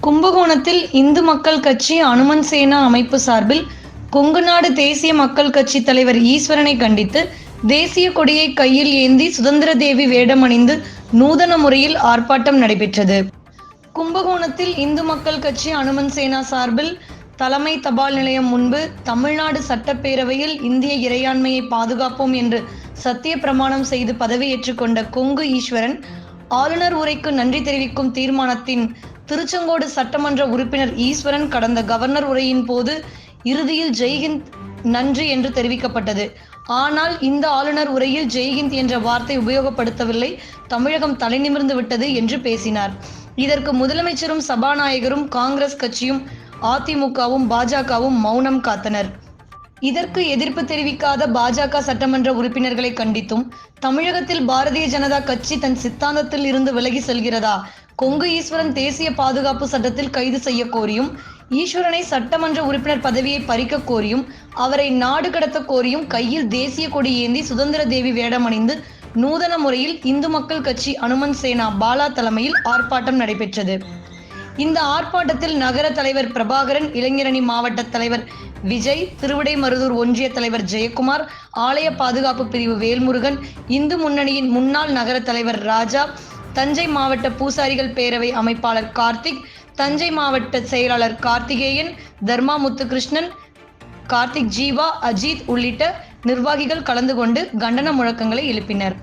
கும்பகோணத்தில் இந்து மக்கள் கட்சி அனுமன் சேனா அமைப்பு சார்பில் கொங்குநாடு தேசிய மக்கள் கட்சி தலைவர் ஈஸ்வரனை கண்டித்து தேசிய கொடியை கையில் ஏந்தி சுதந்திர தேவி வேடம் அணிந்து நூதன முறையில் ஆர்ப்பாட்டம் நடைபெற்றது. கும்பகோணத்தில் இந்து மக்கள் கட்சி அனுமன் சேனா சார்பில் தலைமை தபால் நிலையம் முன்பு தமிழ்நாடு சட்டப்பேரவையில் இந்திய இறையாண்மையை பாதுகாப்போம் என்று சத்திய பிரமாணம் செய்து பதவியேற்றுக் கொண்ட கொங்கு ஈஸ்வரன் ஆளுநர் உரைக்கு நன்றி தெரிவிக்கும் தீர்மானத்தின் திருச்செங்கோடு சட்டமன்ற உறுப்பினர் ஈஸ்வரன் கடந்த கவர்னர் உரையின் போது இறுதியில் ஜெய்ஹிந்த் நன்றி என்று தெரிவிக்கப்பட்டது. ஆனால் இந்த ஆளுநர் உரையில் ஜெய்ஹிந்த் என்ற வார்த்தை உபயோகப்படுத்தவில்லை தமிழகம் தலைநிமிர்ந்து விட்டது என்று பேசினார். இதற்கு முதலமைச்சரும் சபாநாயகரும் காங்கிரஸ் கட்சியும் அதிமுகவும் பாஜகவும் மௌனம் காத்தனர். இதற்கு எதிர்ப்பு தெரிவிக்காத பாஜக சட்டமன்ற உறுப்பினர்களை கண்டித்தும் தமிழகத்தில் பாரதிய ஜனதா கட்சி தன் சித்தாந்தத்தில் இருந்து விலகி செல்கிறதா? கொங்கு ஈஸ்வரன் தேசிய பாதுகாப்பு சட்டத்தில் கைது செய்ய கோரியும் ஈஸ்வரனை சட்டமன்ற உறுப்பினர் பதவியை பறிக்க கோரியும் அவரை நாடு கடத்த கோரியும் கையில் தேசிய கொடி ஏந்தி சுதந்திர தேவி வேடமணிந்து நூதன முறையில் இந்து மக்கள் கட்சி அனுமன் சேனா பாலா தலைமையில் ஆர்ப்பாட்டம் நடைபெற்றது. இந்த ஆர்ப்பாட்டத்தில் நகர தலைவர் பிரபாகரன் இளைஞரணி மாவட்ட தலைவர் விஜய் திருவிடைமருதூர் ஒன்றிய தலைவர் ஜெயக்குமார் ஆலய பாதுகாப்பு பிரிவு வேல்முருகன் இந்து முன்னணியின் முன்னாள் நகர தலைவர் ராஜா தஞ்சை மாவட்ட பூசாரிகள் பேரவை அமைப்பாளர் கார்த்திக் தஞ்சை மாவட்ட செயலாளர் கார்த்திகேயன் தர்மா முத்துகிருஷ்ணன் கார்த்திக் ஜீவா அஜித் உள்ளிட்ட நிர்வாகிகள் கலந்து கொண்டு கண்டன முழக்கங்களை எழுப்பினர்.